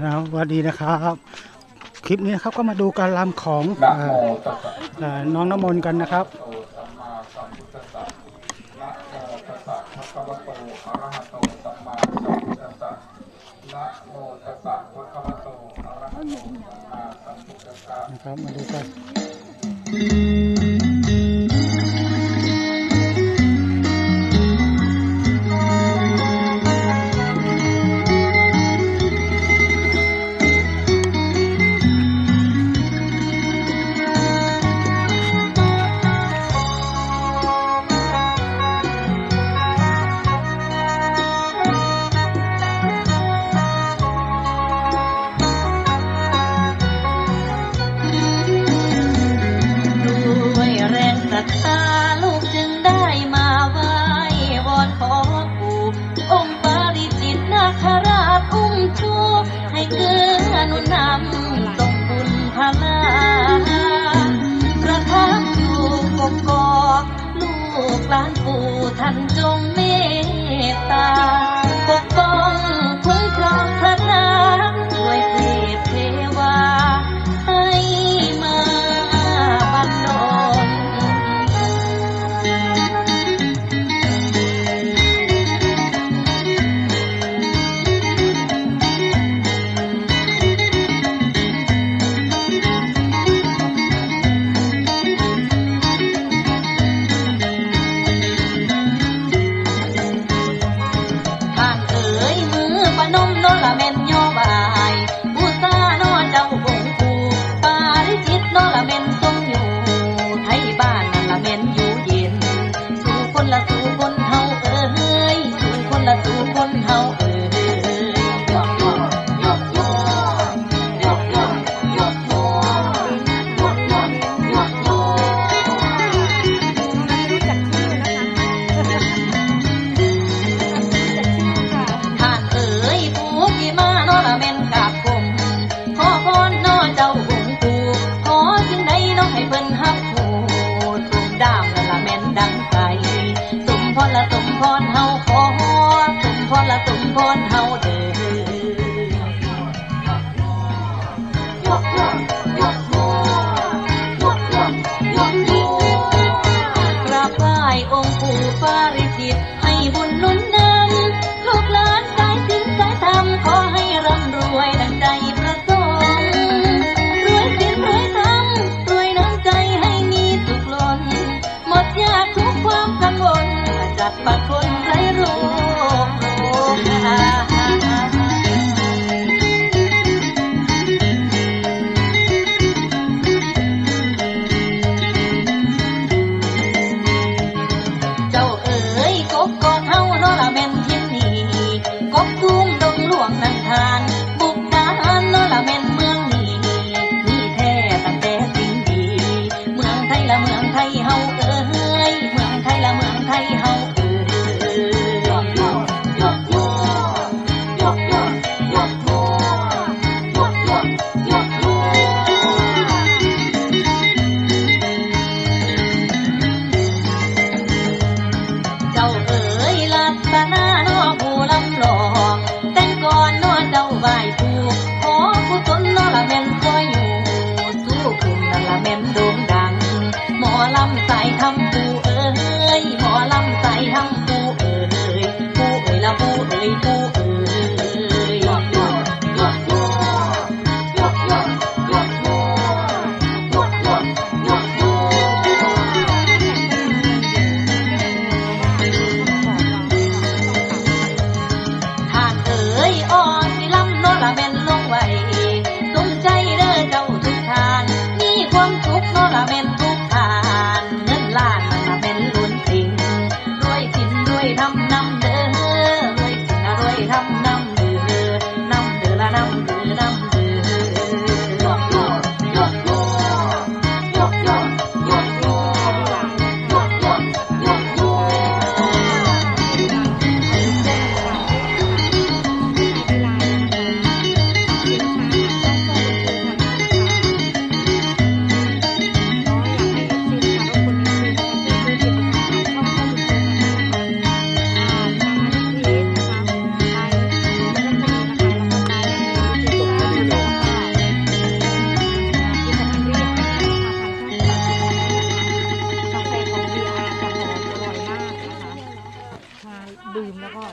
แล้ววัสดีนะครับ คลิปนี้ครับก็มาดูการรำของน้องน้ำมนต์กันนะครับ นะครับมาดูกัน นุนนำต้งบุญพลาประทับอยู่กบกอกลูกหลานปู่ท่านจงเมตตากบกอก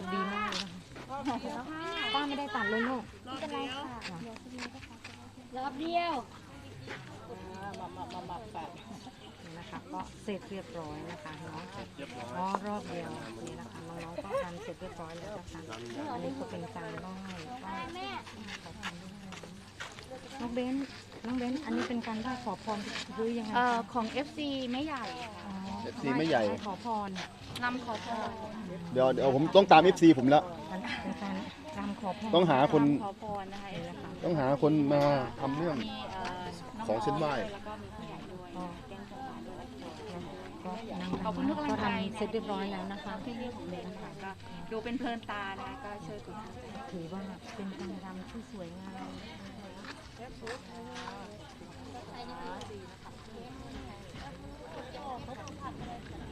ดดีมากเลยนะะป้าไม่ได้ตัดเลยลูกไม่เป็นไรค่ะเดียวคุณม่บัดรอบเดียวมามนะคะก็เสร็จเรียบร้อยนะคะเนาะอ๋อรอบเดียวนี่นะคะน้องๆก็ทำเสร็จเรียบร้อยแล้วนะคะอันนี้ก็เป็นจานไหว้น้องเบนน้องเบนอันนี้เป็นการไหว้ขอพรหรือยังไงเอ่อของซีไม่ใหญ่ FC ไม่ใหญ่ไหว้ขอพรนำขอพรเดี๋ยวเดี๋ยวผมต้องตาม FC ผมแล้วมันเป็นการรำขอพรต้องหาคน ขอพรนะคะนะคะต้องหาคนมาทำเรื่อง มีเอ่อน้ของเส้นไหว้ แล้วก็มีผู้ใหญ่ด้วยอ๋อแจ้งจังหวัดด้วย ก็นางขอบคุณทุกรำกำลัก็งใจทำเสร็จเรียบร้อยแล้วนะคะ ที่เรื่องของเด็กนะคะก็ดูเป็นเพลินตานะคะก็ช่วยคุณถือว่าเป็นการรำที่สวยงาม เขาผัดอะไร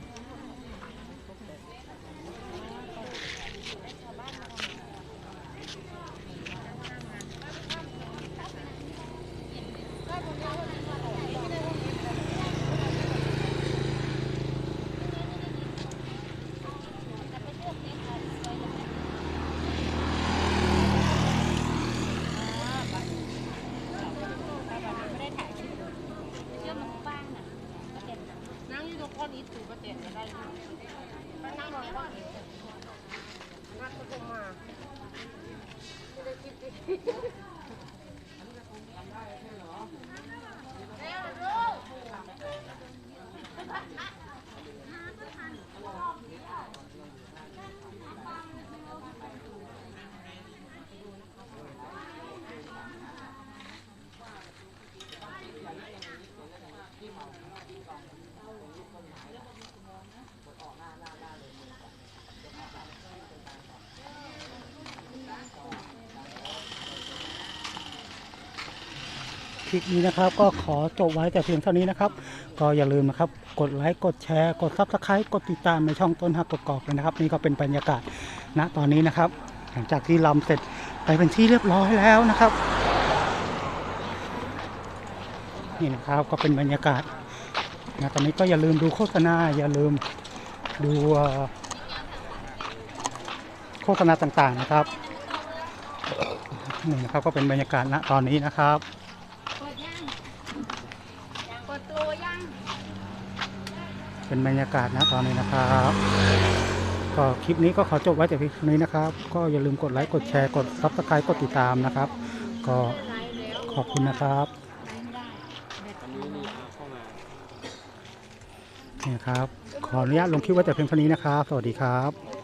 คลิปนี้นะครับ ก็ขอจบไว้แต่เพียงเท่านี้นะครับ ก็อย่าลืมนะครับ กดไลค์กดแชร์กดซับสไครต์กดติดตามในช่องต้นหักกกอกเลยนะครับ นี่ก็เป็นบรรยากาศณตอนนี้นะครับ หลังจากที่ลำเสร็จไปเป็นที่เรียบร้อยแล้วนะครับ นี่นะครับก็เป็นบรรยากาศนะตอนนี้ก็อย่าลืมดูโฆษณาอย่าลืมดูโฆษณาต่างๆนะครับนี่นะครับก็เป็นบรรยากาศณตอนนี้นะครับ กดยังกดตัวยัง เป็นบรรยากาศนะตอนนี้นะครับก็คลิปนี้ก็ขอจบไว้แต่เพียงเท่านี้นะครับ ก็อย่าลืมกดไลค์กดแชร์กดซับสไครต์กดติดตามนะครับ ก็ขอบคุณนะครับนี่ครับ ขออนุญาตลงคลิปไว้แต่เพียงเท่านี้นะครับ สวัสดีครับ